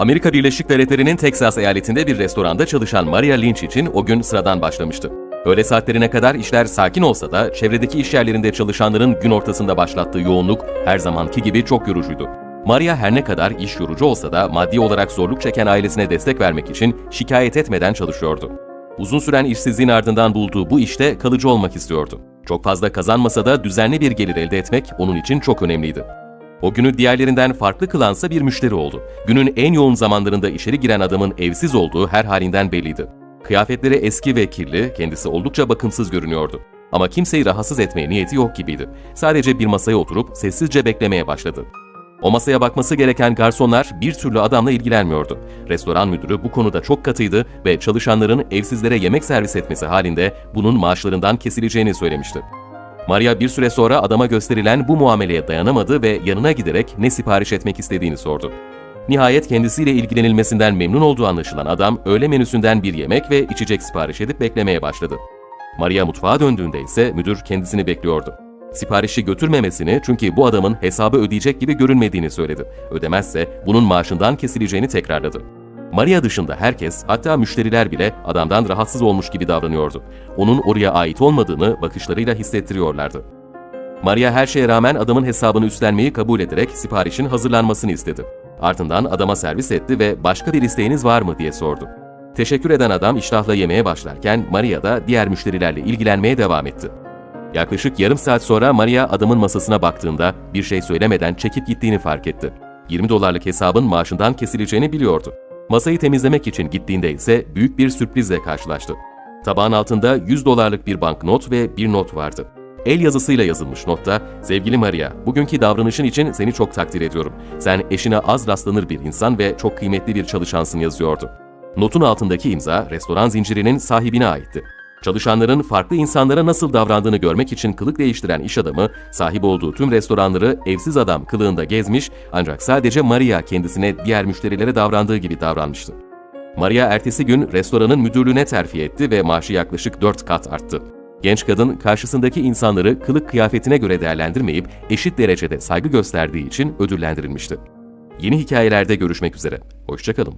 Amerika Birleşik Devletleri'nin Texas eyaletinde bir restoranda çalışan Maria Lynch için o gün sıradan başlamıştı. Öğle saatlerine kadar işler sakin olsa da çevredeki iş yerlerinde çalışanların gün ortasında başlattığı yoğunluk her zamanki gibi çok yorucuydu. Maria her ne kadar iş yorucu olsa da maddi olarak zorluk çeken ailesine destek vermek için şikayet etmeden çalışıyordu. Uzun süren işsizliğin ardından bulduğu bu işte kalıcı olmak istiyordu. Çok fazla kazanmasa da düzenli bir gelir elde etmek onun için çok önemliydi. O günü diğerlerinden farklı kılansa bir müşteri oldu. Günün en yoğun zamanlarında içeri giren adamın evsiz olduğu her halinden belliydi. Kıyafetleri eski ve kirli, kendisi oldukça bakımsız görünüyordu. Ama kimseyi rahatsız etmeye niyeti yok gibiydi. Sadece bir masaya oturup sessizce beklemeye başladı. O masaya bakması gereken garsonlar bir türlü adamla ilgilenmiyordu. Restoran müdürü bu konuda çok katıydı ve çalışanların evsizlere yemek servis etmesi halinde bunun maaşlarından kesileceğini söylemişti. Maria bir süre sonra adama gösterilen bu muameleye dayanamadı ve yanına giderek ne sipariş etmek istediğini sordu. Nihayet kendisiyle ilgilenilmesinden memnun olduğu anlaşılan adam öğle menüsünden bir yemek ve içecek sipariş edip beklemeye başladı. Maria mutfağa döndüğünde ise müdür kendisini bekliyordu. Siparişi götürmemesini çünkü bu adamın hesabı ödeyecek gibi görünmediğini söyledi. Ödemezse bunun maaşından kesileceğini tekrarladı. Maria dışında herkes, hatta müşteriler bile adamdan rahatsız olmuş gibi davranıyordu. Onun oraya ait olmadığını bakışlarıyla hissettiriyorlardı. Maria her şeye rağmen adamın hesabını üstlenmeyi kabul ederek siparişin hazırlanmasını istedi. Ardından adama servis etti ve başka bir isteğiniz var mı diye sordu. Teşekkür eden adam iştahla yemeye başlarken Maria da diğer müşterilerle ilgilenmeye devam etti. Yaklaşık yarım saat sonra Maria adamın masasına baktığında bir şey söylemeden çekip gittiğini fark etti. 20 dolarlık hesabın maaşından kesileceğini biliyordu. Masayı temizlemek için gittiğinde ise büyük bir sürprizle karşılaştı. Tabağın altında 100 dolarlık bir banknot ve bir not vardı. El yazısıyla yazılmış notta, Sevgili Maria, bugünkü davranışın için seni çok takdir ediyorum. Sen eşine az rastlanır bir insan ve çok kıymetli bir çalışansın yazıyordu. Notun altındaki imza restoran zincirinin sahibine aitti. Çalışanların farklı insanlara nasıl davrandığını görmek için kılık değiştiren iş adamı, sahip olduğu tüm restoranları evsiz adam kılığında gezmiş ancak sadece Maria kendisine diğer müşterilere davrandığı gibi davranmıştı. Maria ertesi gün restoranın müdürlüğüne terfi etti ve maaşı yaklaşık 4 kat arttı. Genç kadın karşısındaki insanları kılık kıyafetine göre değerlendirmeyip eşit derecede saygı gösterdiği için ödüllendirilmişti. Yeni hikayelerde görüşmek üzere. Hoşçakalın.